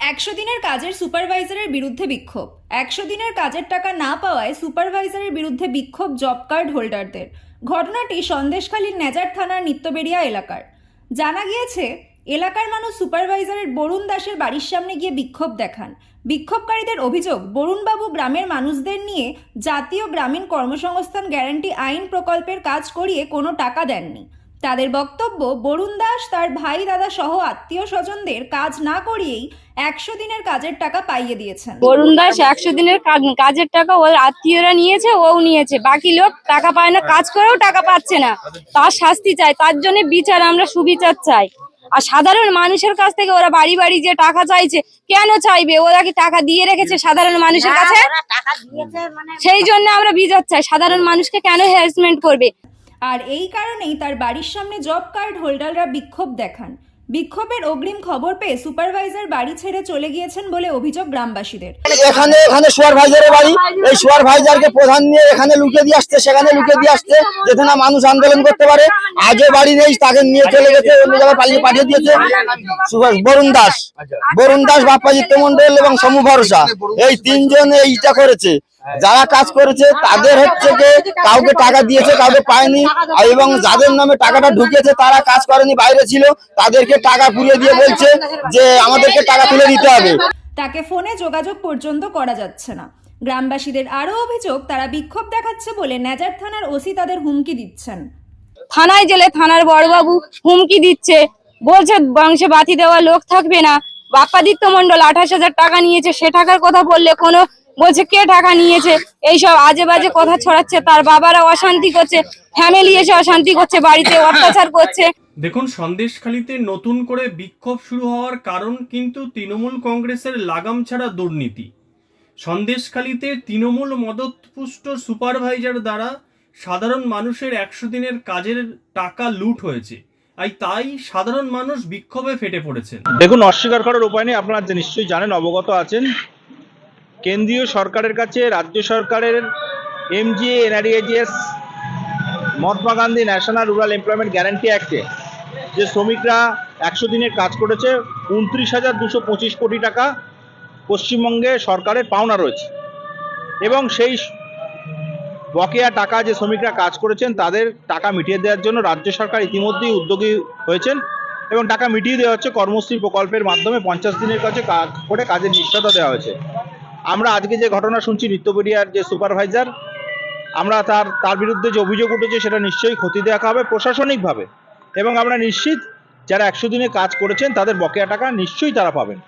একশো দিনের কাজের সুপারভাইজারের বিরুদ্ধে বিক্ষোভ। একশো দিনের কাজের টাকা না পাওয়ায় সুপারভাইজারের বিরুদ্ধে বিক্ষোভ জব কার্ড হোল্ডারদের। ঘটনাটি সন্দেশখালীর নেজার থানার নিত্যবেড়িয়া এলাকার। জানা গিয়েছে, এলাকার মানুষ সুপারভাইজারের বরুণ দাসের বাড়ির সামনে গিয়ে বিক্ষোভ দেখান। বিক্ষোভকারীদের অভিযোগ, বরুণবাবু গ্রামের মানুষদের নিয়ে জাতীয় গ্রামীণ কর্মসংস্থান গ্যারান্টি আইন প্রকল্পের কাজ করিয়ে কোনো টাকা দেননি। তাদের বক্তব্য বরুণ দাস তার ভাই দাদা সহ আত্মীয় স্বজনদের কাজ না করিয়েই একশো দিনের কাজের টাকা পাইয়ে দিয়েছেন। বরুণ দাস একশো দিনের কাজের টাকা ওর আত্মীয়রা নিয়েছে ও নিয়েছে। বাকি লোক টাকা পায় না কাজ করেও টাকা পাচ্ছে না। তার শাস্তি চাই তার জন্য বিচার আমরা সুবিচার চাই। আর সাধারণ মানুষের কাছ থেকে ওরা বাড়ি বাড়ি যে টাকা চাইছে কেন চাইবে? ওরা কি টাকা দিয়ে রেখেছে সাধারণ মানুষের কাছে? ওরা টাকা দিয়েছে মানে সেই জন্য আমরা বিচার চাই। সাধারণ মানুষকে কেন হ্যারাসমেন্ট করবে? আর এই কারণেই তার বাড়ির সামনে জব কার্ড হোল্ডাররা বিক্ষোভ দেখান। বিক্ষোভের অগ্রিম খবর পেয়ে সুপারভাইজার বাড়ি ছেড়ে চলে গিয়েছেন বলে অভিযোগ গ্রামবাসীদের। এখানে এখানে সুপারভাইজারের বাড়ি। এই সুপারভাইজারকে প্রধান নিয়ে এখানে লুকিয়ে দিয়ে আসছে, সেখানে লুকিয়ে দিয়ে আসছে, যাতে না মানুষ আন্দোলন করতে পারে। আজও বাড়ি নেই, তাকে নিয়ে চলে গেছে, অন্য জায়গায় পালিয়ে পাঠিয়ে দিয়েছে। বরুণ দাস। বরুণ দাস, বাপ্পাজিৎ মন্ডল এবং সমু ভরসা। এই তিনজন এইটা করেছে। যারা কাজ করেছে তাদের হচ্ছে যে কাউকে টাকা দিয়েছে কাউকে পায়নি। এবং যাদের নামে টাকাটা ঢুকেছে তারা কাজ করেনি বাইরে ছিল তাদেরকে টাকা পুড়িয়ে দিয়ে বলছে যে আমাদেরকে টাকা তুলে দিতে হবে। তাকে ফোনে যোগাযোগ পর্যন্ত করা যাচ্ছে না। গ্রামবাসীদের আরও অভিযোগ তারা বিক্ষোভ দেখাচ্ছে বলে নেজার থানার ওসি তাদের হুমকি দিচ্ছেন। থানায় গেলে থানার বড়বাবু হুমকি দিচ্ছে। বলছে বংশে বাতি দেওয়া লোক থাকবে না। বাপ্পাদিত্য মন্ডল আঠাশ হাজার টাকা নিয়েছে সে টাকার কথা বললে কোনো বলছে কে টাকা নিয়েছে? এইসব আজে বাজে কথা ছড়াচ্ছে তার বাবারা অশান্তি করছে ফ্যামিলি এসে অশান্তি করছে বাড়িতে অত্যাচার করছে। দেখুন সন্দেশখালিতে নতুন করে বিক্ষোভ শুরু হওয়ার কারণ কিন্তু তৃণমূল কংগ্রেসের লাগাম ছাড়া দুর্নীতি। সন্দেশখালিতে তৃণমূল মদতপুষ্ট সুপারভাইজার দ্বারা সাধারণ মানুষের একশো দিনের কাজের টাকা লুট হয়েছে। আর তাই সাধারণ মানুষ বিক্ষোভে ফেটে পড়েছেন। দেখুন অস্বীকার করার উপায় নেই আপনারা যে নিশ্চয়ই জানেন অবগত আছেন। কেন্দ্রীয় সরকারের কাছে, রাজ্য সরকারের MGA NREAGS Mahatma Gandhi national rural employment guarantee অ্যাক্টে যে শ্রমিকরা একশো দিনের কাজ করেছে, উনত্রিশ হাজার দুশো পঁচিশ কোটি টাকা পশ্চিমবঙ্গে সরকারের পাওনা রয়েছে। এবং সেই বকেয়া টাকা যে শ্রমিকরা কাজ করেছেন, তাদের টাকা মিটিয়ে দেওয়ার জন্য রাজ্য সরকার ইতিমধ্যেই উদ্যোগী হয়েছেন এবং টাকা মিটিয়ে দেওয়া হচ্ছে কর্মশ্রী প্রকল্পের মাধ্যমে। পঞ্চাশ দিনের কাছে কা- করে কাজের নিশ্চয়তা দেওয়া হয়েছে। আমরা আজকে যে ঘটনা শুনছি নিত্যপরিয়ার যে সুপারভাইজার, আমরা তার তার বিরুদ্ধে যে অভিযোগ উঠেছে সেটা নিশ্চয়ই ক্ষতি দেখা হবে প্রশাসনিকভাবে। এবং আমরা নিশ্চিত যারা একশো দিনে কাজ করেছেন তাদের বকেয়া টাকা নিশ্চয়ই তারা পাবেন।